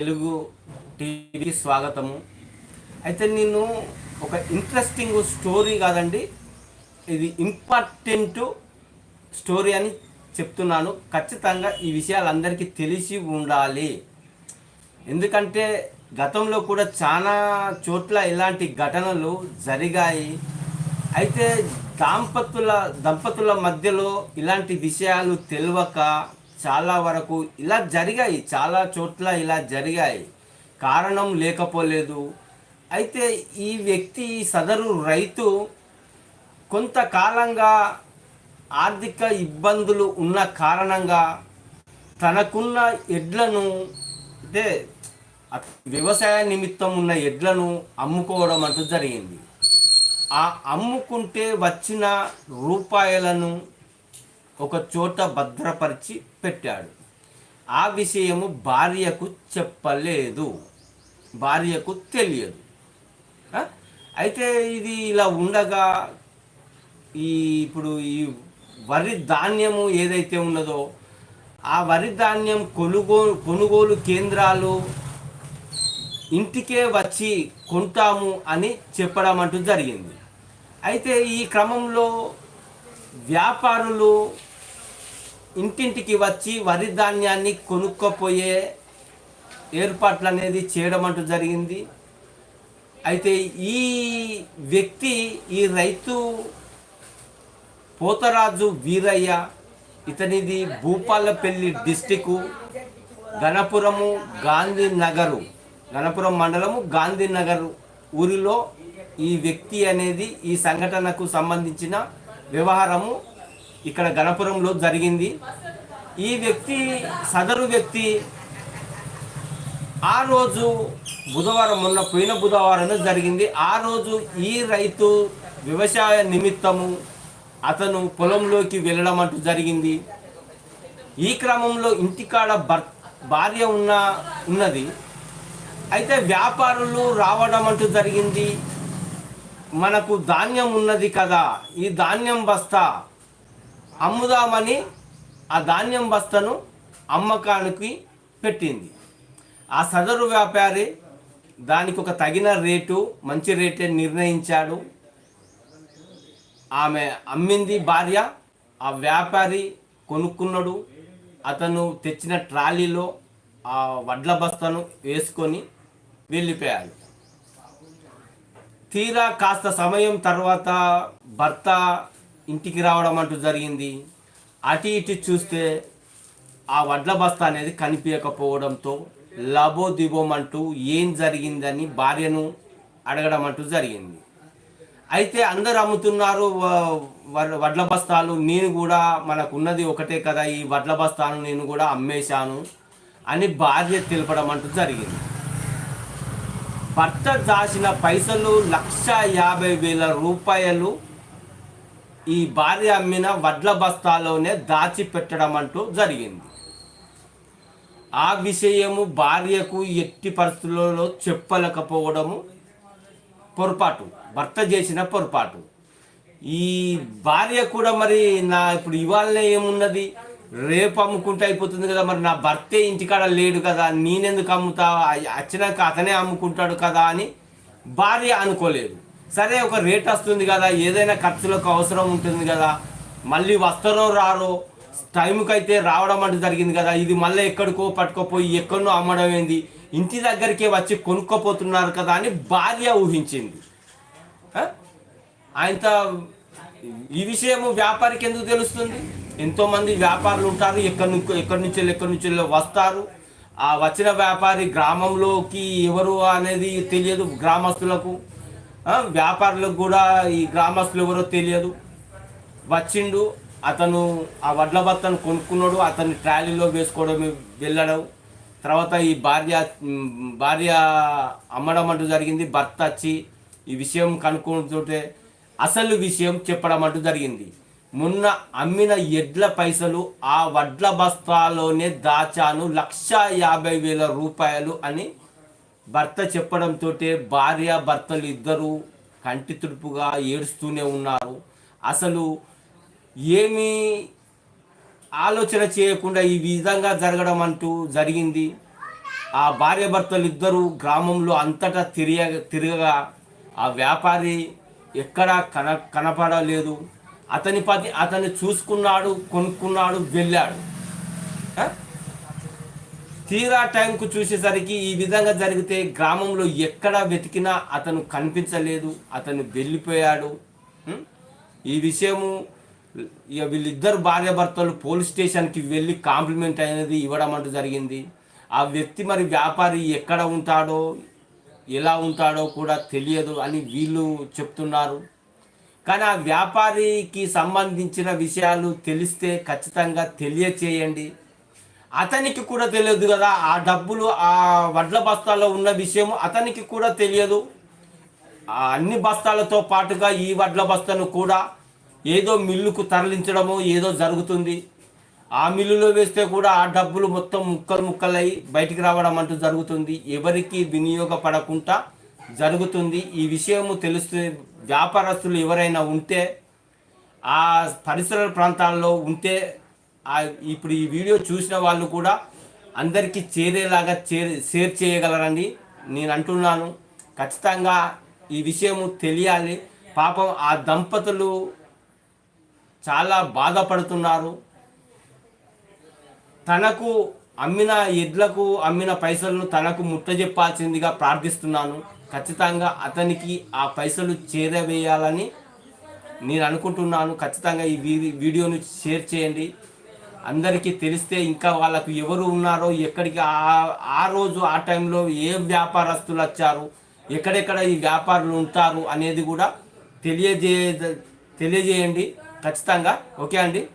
తెలుగు టీవీకి స్వాగతము. అయితే నేను ఒక ఇంట్రెస్టింగ్ స్టోరీ కాదండి. ఇది ఇంపార్టెంట్ స్టోరీ అని చెప్తున్నాను. ఖచ్చితంగా ఈ విషయాలు అందరికీ తెలిసి ఉండాలి. ఎందుకంటే గతంలో కూడా చాలా చోట్ల ఇలాంటి ఘటనలు జరిగాయి. అయితే దాంపతుల దంపతుల మధ్యలో ఇలాంటి విషయాలు తెలియక చాలా వరకు ఇలా జరిగాయి చాలా చోట్ల ఇలా జరిగాయి. కారణం లేకపోలేదు. అయితే ఈ వ్యక్తి ఈ సదరు రైతు కొంతకాలంగా ఆర్థిక ఇబ్బందులు ఉన్న కారణంగా తనకున్న ఎడ్లను అంటే వ్యవసాయ నిమిత్తం ఉన్న ఎడ్లను అమ్ముకోవడం అంటూ జరిగింది. ఆ అమ్ముకుంటే వచ్చిన రూపాయలను ఒక చోట భద్రపరిచి పెట్టాడు. ఆ విషయము భార్యకు చెప్పలేదు. భార్యకు తెలియదు. అయితే ఇది ఇలా ఉండగా ఈ ఇప్పుడు ఈ వరి ధాన్యము ఏదైతే ఉన్నదో ఆ వరి ధాన్యం కొనుగోలు కొనుగోలు కేంద్రాలు ఇంటికే వచ్చి కొంటాము అని చెప్పడం అంటూ జరిగింది. అయితే ఈ క్రమంలో వ్యాపారులు ఇంటింటికి వచ్చి వరి ధాన్యాన్ని కొనుక్కపోయే ఏర్పాట్లు అనేది చేయడం అంటూ జరిగింది. అయితే ఈ వ్యక్తి ఈ రైతు పోతరాజు వీరయ్య ఇతనిది భూపాలపల్లి డిస్టికు గణపురము గాంధీనగరు గణపురం మండలము గాంధీనగర్ ఊరిలో ఈ వ్యక్తి అనేది ఈ సంఘటనకు సంబంధించిన వ్యవహారము ఇక్కడ గణపురంలో జరిగింది. ఈ వ్యక్తి సదరు వ్యక్తి ఆ రోజు బుధవారం మొన్న పోయిన బుధవారం జరిగింది. ఆ రోజు ఈ రైతు వ్యవసాయ నిమిత్తము అతను పొలంలోకి వెళ్ళడం అంటూ జరిగింది. ఈ క్రమంలో ఇంటికాడ భర్ భార్య ఉన్న ఉన్నది. అయితే వ్యాపారులు రావడం అంటూ జరిగింది. మనకు ధాన్యం ఉన్నది కదా ఈ ధాన్యం బస్తా అమ్ముదామని ఆ ధాన్యం బస్తను అమ్మకానికి పెట్టింది. ఆ సదరు వ్యాపారి దానికి ఒక తగిన రేటు మంచి రేటే నిర్ణయించాడు. ఆమె అమ్మింది భార్య ఆ వ్యాపారి కొనుక్కున్నాడు. అతను తెచ్చిన ట్రాలీలో ఆ వడ్ల బస్తాను వేసుకొని వెళ్ళిపోయాడు. తీరా కాస్త సమయం తర్వాత భర్త ఇంటికి రావడం అంటూ జరిగింది. అటు ఇటు చూస్తే ఆ వడ్ల బస్తా అనేది కనిపించకపోవడంతో లబోదిబోమంటూ ఏం జరిగిందని భార్యను అడగడం అంటూ జరిగింది. అయితే అందరు అమ్ముతున్నారు వడ్ల బస్తాలు. నేను కూడా మనకు ఉన్నది ఒకటే కదా ఈ వడ్ల బస్తాను నేను కూడా అమ్మేశాను అని భార్య తెలపడం అంటూ జరిగింది. భర్త దాచిన పైసలు లక్ష యాభై వేల రూపాయలు ఈ భార్య అమ్మిన వడ్ల బస్తాలోనే దాచిపెట్టడం అంటూ జరిగింది. ఆ విషయము భార్యకు ఎట్టి పరిస్థితులలో చెప్పలేకపోవడము పొరపాటు భర్త చేసిన పొరపాటు. ఈ భార్య కూడా మరి నా ఇప్పుడు ఇవాళనే ఏమున్నది? రేపు అమ్ముకుంటే అయిపోతుంది కదా మరి నా భర్తే ఇంటికాడ లేడు కదా నేనెందుకు అమ్ముతా? వచ్చినాక అతనే అమ్ముకుంటాడు కదా అని భార్య అనుకోలేదు. సరే ఒక రేట్ వస్తుంది కదా ఏదైనా ఖర్చులకు అవసరం ఉంటుంది కదా మళ్ళీ వస్తారో రారో టైంకి అయితే రావడం అంటే జరిగింది కదా ఇది మళ్ళీ ఎక్కడికో పట్టుకోపోయి ఎక్కడనో అమ్మడం ఏంది? ఇంటి దగ్గరికే వచ్చి కొనుక్కోపోతున్నారు కదా అని భార్య ఊహించింది. ఆయనతో ఈ విషయము వ్యాపారికి ఎందుకు తెలుస్తుంది? ఎంతోమంది వ్యాపారులు ఉంటారు ఎక్కడి నుంచి ఎక్కడి నుంచి ఎక్కడి నుంచి వస్తారు. ఆ వచ్చిన వ్యాపారి గ్రామంలోకి ఎవరు అనేది తెలియదు గ్రామస్తులకు. వ్యాపారులకు కూడా ఈ గ్రామస్తులు ఎవరో తెలియదు. వచ్చిండు అతను ఆ వడ్ల బత్తను కొనుక్కున్నాడు అతన్ని ట్రాలీలో వేసుకోవడం వెళ్ళడం. తర్వాత ఈ భార్య భార్య అమ్మడం అంటూ జరిగింది భర్త వచ్చి ఈ విషయం కనుక్కుంటుంటే అసలు విషయం చెప్పడం అంటూ జరిగింది. మొన్న అమ్మిన ఎడ్ల పైసలు ఆ వడ్ల బస్తాలోనే దాచాను లక్ష యాభై వేల రూపాయలు అని భర్త చెప్పడంతో భార్య భర్తలు ఇద్దరు కంటి తుడుపుగా ఏడుస్తూనే ఉన్నారు. అసలు ఏమీ ఆలోచన చేయకుండా ఈ విధంగా జరగడం అంటూ జరిగింది. ఆ భార్యాభర్తలు ఇద్దరు గ్రామంలో అంతటా తిరిగ తిరగగా ఆ వ్యాపారి ఎక్కడా కన కనపడలేదు. అతని పది అతన్ని చూసుకున్నాడు కొనుక్కున్నాడు వెళ్ళాడు. తీరా టైంకు చూసేసరికి ఈ విధంగా జరిగితే గ్రామంలో ఎక్కడ వెతికినా అతను కనిపించలేదు అతను వెళ్ళిపోయాడు. ఈ విషయము ఇక వీళ్ళిద్దరు భార్యాభర్తలు పోలీస్ స్టేషన్కి వెళ్ళి కాంప్లిమెంట్ అనేది ఇవ్వడం అంటూ జరిగింది. ఆ వ్యక్తి మరి వ్యాపారి ఎక్కడ ఉంటాడో ఎలా ఉంటాడో కూడా తెలియదు అని వీళ్ళు చెప్తున్నారు. కానీ ఆ వ్యాపారికి సంబంధించిన విషయాలు తెలిస్తే ఖచ్చితంగా తెలియచేయండి. అతనికి కూడా తెలియదు కదా ఆ డబ్బులు ఆ వడ్ల బస్తాల్లో ఉన్న విషయం అతనికి కూడా తెలియదు. ఆ అన్ని బస్తాలతో పాటుగా ఈ వడ్ల బస్తాను కూడా ఏదో మిల్లుకు తరలించడము ఏదో జరుగుతుంది. ఆ మిల్లులో వేస్తే కూడా ఆ డబ్బులు మొత్తం ముక్కలు ముక్కలై బయటికి రావడం అంటూ జరుగుతుంది. ఎవరికి వినియోగపడకుండా జరుగుతుంది. ఈ విషయము తెలుస్తుంది వ్యాపారస్తులు ఎవరైనా ఉంటే ఆ పరిసర ప్రాంతాల్లో ఉంటే ఇప్పుడు ఈ వీడియో చూసిన వాళ్ళు కూడా అందరికీ చేరేలాగా చేరే షేర్ చేయగలరని నేను అంటున్నాను ఖచ్చితంగా ఈ విషయము తెలియాలి. పాపం ఆ దంపతులు చాలా బాధపడుతున్నారు. తనకు అమ్మిన ఎడ్లకు అమ్మిన పైసలను తనకు ముట్టజెప్పాల్సిందిగా ప్రార్థిస్తున్నాను. ఖచ్చితంగా అతనికి ఆ పైసలు చేరవేయాలని నేను అనుకుంటున్నాను. ఖచ్చితంగా ఈ వీడియోను షేర్ చేయండి. అందరికీ తెలిస్తే ఇంకా వాళ్ళకు ఎవరు ఉన్నారో ఎక్కడికి ఆ ఆ రోజు ఆ టైంలో ఏ వ్యాపారస్తులు వచ్చారు ఎక్కడెక్కడ ఈ వ్యాపారులు ఉంటారు అనేది కూడా తెలియజే తెలియజేయండి. ఖచ్చితంగా. ఓకే అండి.